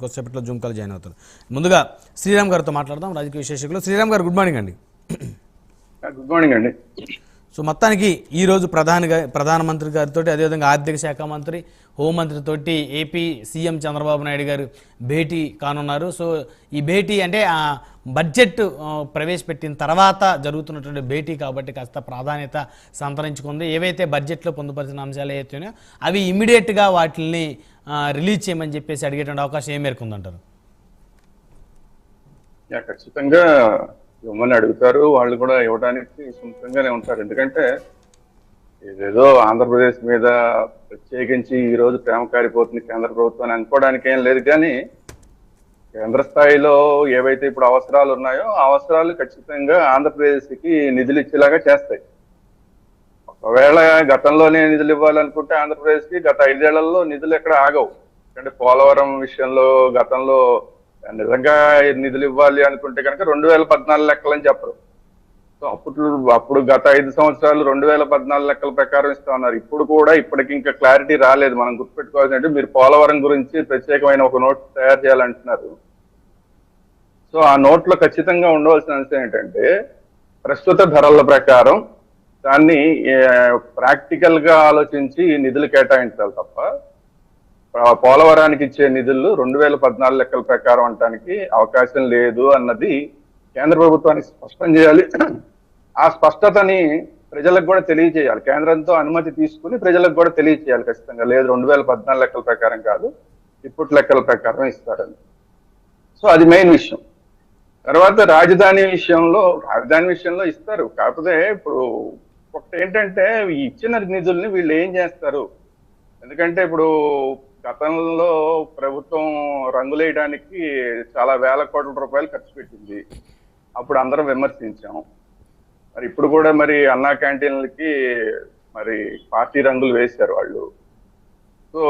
కొద్దిసేపట్లో Zoom call join అవుతారు. ముందుగా శ్రీరామ్ గారితో మాట్లాడదాం రాజకీయ విశేషకులు శ్రీరామ్ గారు గుడ్ మార్నింగ్ అండి. గుడ్ మార్నింగ్ అండి. సో మొత్తానికి ఈరోజు ప్రధానిగా ప్రధానమంత్రి గారితో అదేవిధంగా ఆర్థిక శాఖ మంత్రి హోంమంత్రితోటి ఏపీ సీఎం చంద్రబాబు నాయుడు గారు భేటీ కానున్నారు. సో ఈ భేటీ అంటే ఆ బడ్జెట్ ప్రవేశపెట్టిన తర్వాత జరుగుతున్నటువంటి భేటీ కాబట్టి కాస్త ప్రాధాన్యత సంతరించుకుంది. ఏవైతే బడ్జెట్లో పొందుపరిచిన అంశాలు ఏవైతే అవి ఇమీడియట్గా వాటిని రిలీజ్ చేయమని చెప్పేసి అడిగేటువంటి అవకాశం ఏ మేరకు యా, ఖచ్చితంగా ఇవ్వమని అడుగుతారు. వాళ్ళు కూడా ఇవ్వడానికి సొంతంగానే ఉంటారు. ఎందుకంటే ఏదేదో ఆంధ్రప్రదేశ్ మీద ప్రత్యేకించి ఈ రోజు ప్రేమ కారిపోతుంది కేంద్ర ప్రభుత్వం అని అనుకోవడానికి ఏం లేదు. కానీ కేంద్ర స్థాయిలో ఏవైతే ఇప్పుడు అవసరాలు ఉన్నాయో అవసరాలు ఖచ్చితంగా ఆంధ్రప్రదేశ్కి నిధులు ఇచ్చేలాగా చేస్తాయి. ఒకవేళ గతంలోనే నిధులు ఇవ్వాలనుకుంటే ఆంధ్రప్రదేశ్కి గత ఐదేళ్ళలో నిధులు ఎక్కడ ఆగవు. అంటే పోలవరం విషయంలో గతంలో నిజంగా నిధులు ఇవ్వాలి అనుకుంటే కనుక రెండు వేల పద్నాలుగు లెక్కలని చెప్పరు. సో అప్పుడు అప్పుడు గత ఐదు సంవత్సరాలు రెండు వేల పద్నాలుగు లెక్కల ప్రకారం ఇస్తా ఉన్నారు ఇప్పుడు కూడా ఇప్పటికి ఇంకా క్లారిటీ రాలేదు. మనం గుర్తుపెట్టుకోవాల్సిందంటే మీరు పోలవరం గురించి ప్రత్యేకమైన ఒక నోట్ తయారు చేయాలంటున్నారు. సో ఆ నోట్లో ఖచ్చితంగా ఉండవలసిన అంశం ఏంటంటే ప్రస్తుత ధరల ప్రకారం దాన్ని ప్రాక్టికల్గా ఆలోచించి నిధులు కేటాయించాలి తప్ప ఆ పోలవరానికి ఇచ్చే నిధులు రెండు వేల పద్నాలుగు లెక్కల ప్రకారం అంటానికి అవకాశం లేదు అన్నది కేంద్ర ప్రభుత్వానికి స్పష్టం చేయాలి. ఆ స్పష్టతని ప్రజలకు కూడా తెలియజేయాలి. కేంద్రంతో అనుమతి తీసుకుని ప్రజలకు కూడా తెలియజేయాలి ఖచ్చితంగా. లేదు రెండు వేల పద్నాలుగు లెక్కల ప్రకారం కాదు ఇప్పటి లెక్కల ప్రకారం ఇస్తారని. సో అది మెయిన్ విషయం. తర్వాత రాజధాని విషయంలో రాజధాని విషయంలో ఇస్తారు. కాకపోతే ఇప్పుడు ఒకటి ఏంటంటే ఇచ్చిన నిధుల్ని వీళ్ళు ఏం చేస్తారు? ఎందుకంటే ఇప్పుడు గతంలో ప్రభుత్వం రంగులేయడానికి చాలా వేల కోట్ల రూపాయలు ఖర్చు పెట్టింది. అప్పుడు అందరం విమర్శించాం. మరి ఇప్పుడు కూడా మరి అన్నా క్యాంటీన్లకి మరి పార్టీ రంగులు వేశారు వాళ్ళు. సో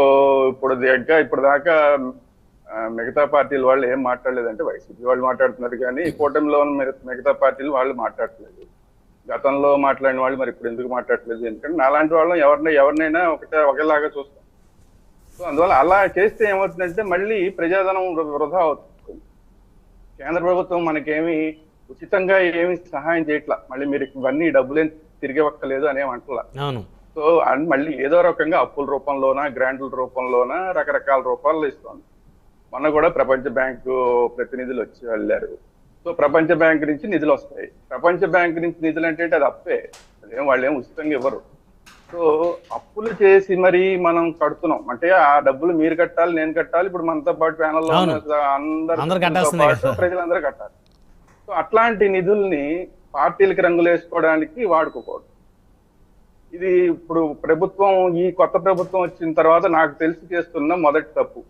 ఇప్పుడు దగ్గర ఇప్పుడు దాకా మిగతా పార్టీలు వాళ్ళు ఏం మాట్లాడలేదంటే వైసీపీ వాళ్ళు మాట్లాడుతున్నారు కానీ కూటమిలో ఉన్న మిగతా పార్టీలు వాళ్ళు మాట్లాడట్లేదు. గతంలో మాట్లాడిన వాళ్ళు మరి ఇప్పుడు ఎందుకు మాట్లాడట్లేదు? ఎందుకంటే నాలాంటి వాళ్ళం ఎవరినైనా ఎవరినైనా ఒకటే ఒకేలాగా చూస్తాం. సో అందువల్ల అలా చేస్తే ఏమవుతుందంటే మళ్ళీ ప్రజాధనం వృధా అవుతుంది. కేంద్ర ప్రభుత్వం మనకేమి ఉచితంగా ఏమి సహాయం చేయట్లా. మళ్ళీ మీరు ఇవన్నీ డబ్బులేం తిరిగి ఒక్కలేదు అనేమంటలా అవును. సో అండ్ మళ్ళీ ఏదో రకంగా అప్పుల రూపంలోనా గ్రాంట్ల రూపంలోనా రకరకాల రూపాల్లో ఇస్తుంది. మొన్న కూడా ప్రపంచ బ్యాంకు ప్రతినిధులు వచ్చి వెళ్ళారు. సో ప్రపంచ బ్యాంక్ నుంచి నిధులు వస్తాయి. ప్రపంచ బ్యాంక్ నుంచి నిధులు అంటే అది అప్పే. అదేం వాళ్ళు ఏం ఉచితంగా ఇవ్వరు. సో అప్పులు చేసి మరి మనం కడుతున్నాం. అంటే ఆ డబ్బులు మీరు కట్టాలి నేను కట్టాలి. ఇప్పుడు మనతో పాటు ప్యానల్లో ఉన్న అందరూ. ప్రజలందరూ కట్టాలి. అట్లాంటి నిధుల్ని పార్టీలకి రంగులు వేసుకోవడానికి వాడుకోకూడదు. ఇది ఇప్పుడు ప్రభుత్వం ఈ కొత్త ప్రభుత్వం వచ్చిన తర్వాత నాకు తెలిసి చేస్తున్న మొదటి తప్పు.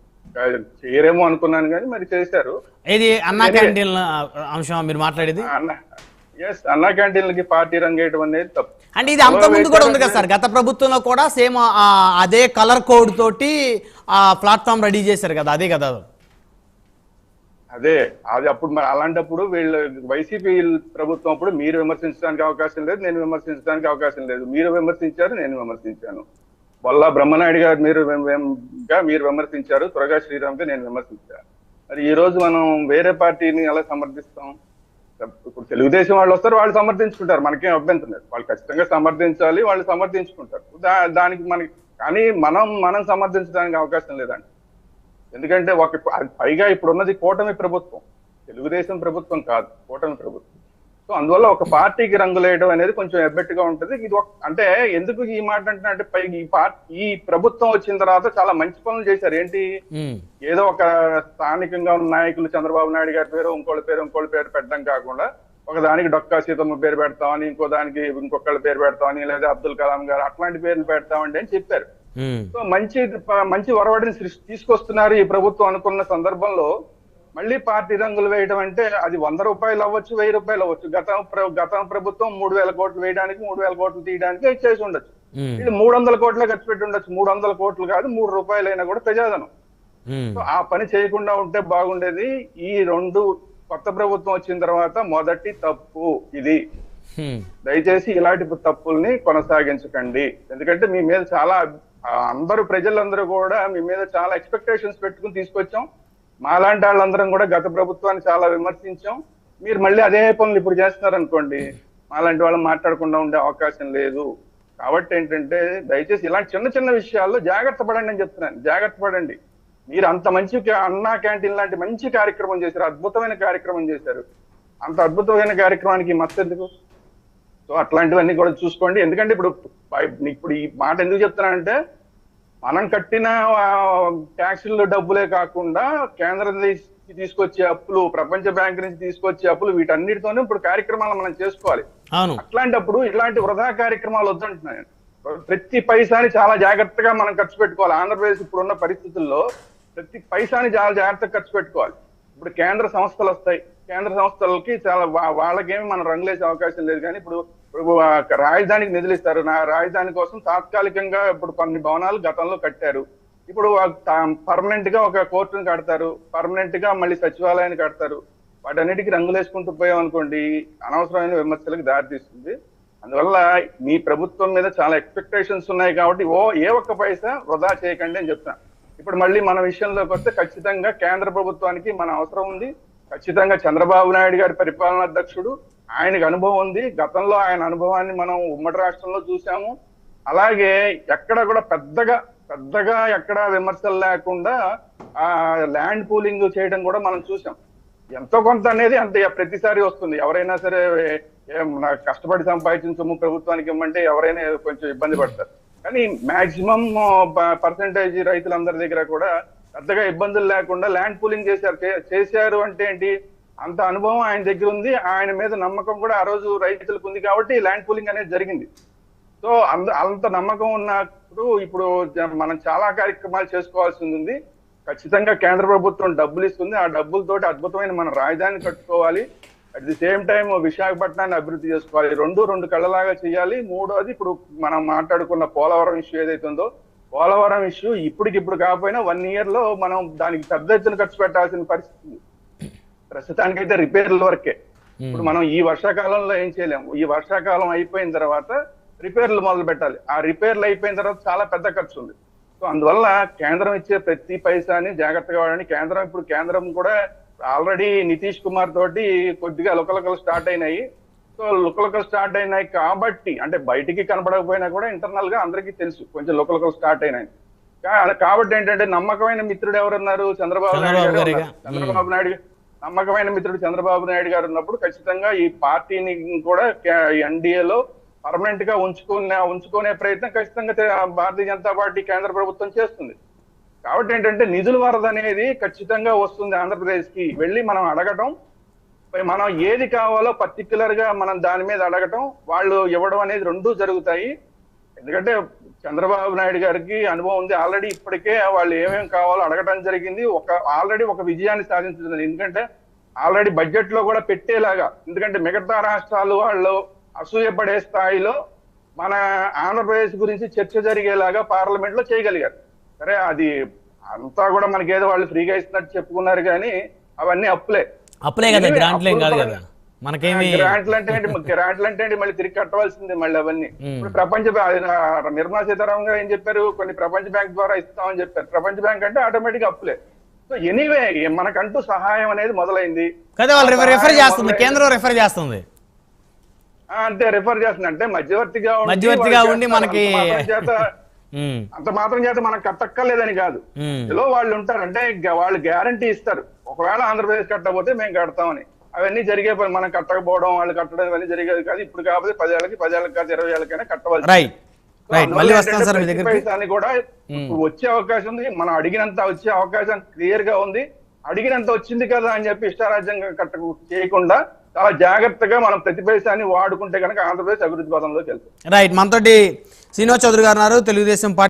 చేయరేమో అనుకున్నాను కానీ మరి చేశారు. ఇది అన్నా క్యాంటీన్ అంశం మీరు మాట్లాడేది? అన్న ఎస్ అన్నా క్యాంటీన్లకి పార్టీ రంగు వేయడం అనేది తప్పు. అంటే ఇది అంత ముందు కూడా ఉంది కదా సార్. గత ప్రభుత్వంలో కూడా సేమ్ అదే కలర్ కోడ్ తోటి ఆ ప్లాట్ఫామ్ రెడీ చేశారు కదా అదే కదా. అదే అది అప్పుడు మరి అలాంటప్పుడు వీళ్ళు వైసీపీ ప్రభుత్వం అప్పుడు మీరు విమర్శించడానికి అవకాశం లేదు నేను విమర్శించడానికి అవకాశం లేదు. మీరు విమర్శించారు నేను విమర్శించాను. వల్ల బ్రహ్మనాయుడు గారు మీరు మీరు విమర్శించారు త్వరగా శ్రీరామ్ నేను విమర్శించాను. మరి ఈ రోజు మనం వేరే పార్టీని ఎలా సమర్థిస్తాం? ఇప్పుడు తెలుగుదేశం వాళ్ళు వస్తారు వాళ్ళు సమర్థించుకుంటారు. మనకేం అభ్యంతరం లేదు. వాళ్ళు ఖచ్చితంగా సమర్థించాలి వాళ్ళు సమర్థించుకుంటారు. దా దానికి మనకి కానీ మనం మనం సమర్థించడానికి అవకాశం లేదండి. ఎందుకంటే ఒక పైగా ఇప్పుడు ఉన్నది కూటమి ప్రభుత్వం. తెలుగుదేశం ప్రభుత్వం కాదు కూటమి ప్రభుత్వం. సో అందువల్ల ఒక పార్టీకి రంగులేయడం అనేది కొంచెం ఎబ్బెట్టుగా ఉంటుంది. ఇది ఒక అంటే ఎందుకు ఈ మాట అంటున్నా అంటే పై ఈ పార్టీ ఈ ప్రభుత్వం వచ్చిన తర్వాత చాలా మంచి పనులు చేశారు. ఏంటి? ఏదో ఒక స్థానికంగా ఉన్న నాయకులు చంద్రబాబు నాయుడు గారి పేరు ఇంకోళ్ళ పేరు ఇంకోళ్ళ పేరు పెట్టడం కాకుండా ఒక దానికి డొక్కా సీతమ్మ పేరు పెడతామని ఇంకో దానికి ఇంకొకళ్ళ పేరు పెడతామని లేదా అబ్దుల్ కలాం గారు అట్లాంటి పేర్లు పెడతామండి అని చెప్పారు. సో మంచి మంచి ఒరవడిని సృష్టి తీసుకొస్తున్నారు ఈ ప్రభుత్వం అనుకున్న సందర్భంలో. మళ్ళీ పార్టీ రంగులు వేయడం అంటే అది వంద రూపాయలు అవ్వచ్చు వెయ్యి రూపాయలు అవ్వచ్చు. గత గత ప్రభుత్వం మూడు వేల కోట్లు వేయడానికి మూడు వేల కోట్లు తీయడానికి చేసి ఉండొచ్చు. ఉమ్, ఇది మూడు వందల కోట్లే ఖర్చు పెట్టి ఉండొచ్చు. మూడు వందల కోట్లు కాదు మూడు రూపాయలైనా కూడా ప్రజాధనం. ఉమ్, సో ఆ పని చేయకుండా ఉంటే బాగుండేది. ఈ రెండు కొత్త ప్రభుత్వం వచ్చిన తర్వాత మొదటి తప్పు ఇది. దయచేసి ఇలాంటి తప్పుల్ని కొనసాగించకండి. ఎందుకంటే మీ మీద చాలా అందరూ ప్రజలందరూ కూడా మీ మీద చాలా ఎక్స్పెక్టేషన్స్ పెట్టుకుని తీసుకొచ్చాం. మాలాంటి వాళ్ళందరం కూడా గత ప్రభుత్వాన్ని చాలా విమర్శించాం. మీరు మళ్ళీ అదే పనులు ఇప్పుడు చేస్తున్నారు అనుకోండి మాలాంటి వాళ్ళు మాట్లాడకుండా ఉండే అవకాశం లేదు. కాబట్టి ఏంటంటే దయచేసి ఇలాంటి చిన్న చిన్న విషయాల్లో జాగ్రత్త పడండి అని చెప్తున్నాను. జాగ్రత్త పడండి. మీరు అంత మంచి అన్నా క్యాంటీన్ లాంటి మంచి కార్యక్రమం చేశారు అద్భుతమైన కార్యక్రమం చేశారు. అంత అద్భుతమైన కార్యక్రమానికి మత్తెందుకు? సో అట్లాంటివన్నీ కూడా చూసుకోండి. ఎందుకంటే ఇప్పుడు ఇప్పుడు ఈ మాట ఎందుకు చెప్తున్నానంటే మనం కట్టిన ట్యాక్సుల డబ్బులే కాకుండా కేంద్రం తీసుకొచ్చే అప్పులు ప్రపంచ బ్యాంక్ నుంచి తీసుకొచ్చే అప్పులు వీటన్నిటితోనే ఇప్పుడు కార్యక్రమాలు మనం చేసుకోవాలి. అట్లాంటప్పుడు ఇలాంటి వృధా కార్యక్రమాలు వద్దంటున్నాను ప్రతి పైసాని చాలా జాగ్రత్తగా మనం ఖర్చు పెట్టుకోవాలి. ఆంధ్రప్రదేశ్ ఇప్పుడున్న పరిస్థితుల్లో ప్రతి పైసాని చాలా జాగ్రత్తగా ఖర్చు పెట్టుకోవాలి. ఇప్పుడు కేంద్ర సంస్థలు వస్తాయి. కేంద్ర సంస్థలకి చాలా వాళ్ళకేమి మనం రంగులేసే అవకాశం లేదు. కానీ ఇప్పుడు రాజధానికి నిధులు ఇస్తారు నా రాజధాని కోసం తాత్కాలికంగా ఇప్పుడు కొన్ని భవనాలు గతంలో కట్టారు. ఇప్పుడు పర్మనెంట్గా ఒక కోర్టును కడతారు. పర్మనెంట్గా మళ్ళీ సచివాలయాన్ని కడతారు. వాటన్నిటికీ రంగులేసుకుంటూ పోయాం అనుకోండి అనవసరమైన విమర్శలకు దారితీస్తుంది. అందువల్ల మీ ప్రభుత్వం మీద చాలా ఎక్స్పెక్టేషన్స్ ఉన్నాయి కాబట్టి ఓ ఏ ఒక్క పైసా వృధా చేయకండి అని చెప్తాను ఇప్పుడు మళ్ళీ మన విషయంలోకి వస్తే ఖచ్చితంగా కేంద్ర ప్రభుత్వానికి మన అవసరం ఉంది. ఖచ్చితంగా చంద్రబాబు నాయుడు గారి పరిపాలనా అధ్యక్షుడు ఆయనకు అనుభవం ఉంది. గతంలో ఆయన అనుభవాన్ని మనం ఉమ్మడి రాష్ట్రంలో చూసాము అలాగే ఎక్కడ కూడా పెద్దగా పెద్దగా ఎక్కడ విమర్శలు లేకుండా ఆ ల్యాండ్ పూలింగ్ చేయడం కూడా మనం చూసాం ఎంతో కొంత అనేది అంత ప్రతిసారి వస్తుంది. ఎవరైనా సరే కష్టపడి సంపాదించిన సొమ్ము ప్రభుత్వానికి ఇవ్వమంటే ఎవరైనా కొంచెం ఇబ్బంది పడతారు. కానీ మాక్సిమం పర్సంటేజ్ రైతులందరి దగ్గర కూడా పెద్దగా ఇబ్బందులు లేకుండా ల్యాండ్ పూలింగ్ చేశారు. చే- చేశారు అంటే ఏంటి? అంత అనుభవం ఆయన దగ్గర ఉంది. ఆయన మీద నమ్మకం కూడా ఆ రోజు రైతులకు ఉంది కాబట్టి ల్యాండ్ పూలింగ్ అనేది జరిగింది. సో అంత అంత నమ్మకం ఉన్నప్పుడు ఇప్పుడు మనం చాలా కార్యక్రమాలు చేసుకోవాల్సి ఉంది. ఖచ్చితంగా కేంద్ర ప్రభుత్వం డబ్బులు ఇస్తుంది. ఆ డబ్బులతోటి అద్భుతమైన మన రాజధాని కట్టుకోవాలి. అట్ ది సేమ్ టైం విశాఖపట్నాన్ని అభివృద్ధి చేసుకోవాలి. రెండు రెండు కళ్ళలాగా చేయాలి. మూడోది ఇప్పుడు మనం మాట్లాడుకున్న పోలవరం ఇష్యూ ఏదైతే ఉందో పోలవరం ఇష్యూ ఇప్పటికిప్పుడు కాకపోయినా వన్ ఇయర్లో మనం దానికి పెద్ద ఎత్తున ఖర్చు పెట్టాల్సిన పరిస్థితి ప్రస్తుతానికైతే రిపేర్ల వరకే. ఇప్పుడు మనం ఈ వర్షాకాలంలో ఏం చేయలేము. ఈ వర్షాకాలం అయిపోయిన తర్వాత రిపేర్లు మొదలు పెట్టాలి. ఆ రిపేర్లు అయిపోయిన తర్వాత చాలా పెద్ద ఖర్చు ఉంది. సో అందువల్ల కేంద్రం ఇచ్చే ప్రతి పైసాని జాగ్రత్తగా వాడండి. కేంద్రం ఇప్పుడు కేంద్రం కూడా ఆల్రెడీ నితీష్ కుమార్ తోటి కొద్దిగా లుకలకలు స్టార్ట్ అయినాయి. సో లుకలకలు స్టార్ట్ అయినాయి కాబట్టి అంటే బయటికి కనపడకపోయినా కూడా ఇంటర్నల్గా అందరికీ తెలుసు. కొంచెం లుకలకలు స్టార్ట్ అయినాయి. కాబట్టి ఏంటంటే నమ్మకమైన మిత్రుడు ఎవరున్నారు? చంద్రబాబు నాయుడు. చంద్రబాబు నాయుడు నమ్మకమైన మిత్రుడు చంద్రబాబు నాయుడు గారు ఉన్నప్పుడు ఖచ్చితంగా ఈ పార్టీని కూడా ఎన్డీఏలో పర్మనెంట్గా ఉంచుకునే ఉంచుకునే ప్రయత్నం ఖచ్చితంగా భారతీయ జనతా పార్టీ కేంద్ర ప్రభుత్వం చేస్తుంది. కాబట్టి ఏంటంటే నిధుల వరద అనేది ఖచ్చితంగా వస్తుంది ఆంధ్రప్రదేశ్కి వెళ్ళి మనం అడగటం మనం ఏది కావాలో పర్టికులర్గా మనం దాని మీద అడగటం వాళ్ళు ఇవ్వడం అనేది రెండూ జరుగుతాయి. ఎందుకంటే చంద్రబాబు నాయుడు గారికి అనుభవం ఉంది. ఆల్రెడీ ఇప్పటికే వాళ్ళు ఏమేమి కావాలో అడగటం జరిగింది. ఒక ఆల్రెడీ ఒక విజయాన్ని సాధించడం ఎందుకంటే ఆల్రెడీ బడ్జెట్లో కూడా పెట్టేలాగా ఎందుకంటే మిగతా రాష్ట్రాలు వాళ్ళు అసూయపడే స్థాయిలో మన ఆంధ్రప్రదేశ్ గురించి చర్చ జరిగేలాగా పార్లమెంట్లో చేయగలిగారు. సరే అది అంతా కూడా మనకి ఏదో వాళ్ళు ఫ్రీగా ఇస్తున్నట్టు చెప్పుకున్నారు కానీ అవన్నీ అప్పులే. అప్పులే కదా గ్రాంట్లు కాదు కదా. మనకేమి గ్రాంట్లు అంటే గ్రాంట్లు అంటే మళ్ళీ తిరిగి కట్టవలసిందే మళ్ళీ అవన్నీ. ఇప్పుడు ప్రపంచ నిర్మలా సీతారామన్ గారు ఏం చెప్పారు? కొన్ని ప్రపంచ బ్యాంక్ ద్వారా ఇస్తామని చెప్పారు. ప్రపంచ బ్యాంక్ అంటే ఆటోమేటిక్ అప్పులే. సో ఎనీవే మనకంటూ సహాయం అనేది మొదలైంది. కదా వాళ్ళు రిఫర్ చేస్తుంది. కేంద్రం రిఫర్ చేస్తుంది. అంతే రిఫర్ చేస్తుంది. అంటే మధ్యవర్తిగా మధ్యవర్తిగా ఉండి. మనకి- అంత మాత్రం చేత ఉమ్, అంత మాత్రం చేత మనం కట్టక్కర్లేదని కాదు. ఇలా వాళ్ళు ఉంటారు. అంటే వాళ్ళు గ్యారంటీ ఇస్తారు. ఒకవేళ ఆంధ్రప్రదేశ్ కట్టకపోతే మేము కడతామని. అవన్నీ జరిగే పని. మనం కట్టకపోవడం వాళ్ళు కట్టడం ఇవన్నీ జరిగేది కాదు. ఇప్పుడు కాకపోతే పదేళ్ళకి పదేళ్ళకి కాదు ఇరవై ఏళ్ళకైనా రైట్ దగ్గరికి. పైసాని కూడా ఇప్పుడు వచ్చే అవకాశం ఉంది. మనం అడిగినంత వచ్చే అవకాశం క్లియర్గా ఉంది. అడిగినంత వచ్చింది కదా అని చెప్పి ఇష్టారాజ్యంగా కట్ట చేయకుండా చాలా జాగ్రత్తగా మనం ప్రతి పైసాని వాడుకుంటే కనుక ఆంధ్రప్రదేశ్ అభివృద్ధి పదంలోకి వెళ్తుంది. రైట్ మనతోటి శ్రీనివాస్ చౌదరి గారు తెలుగుదేశం పార్టీ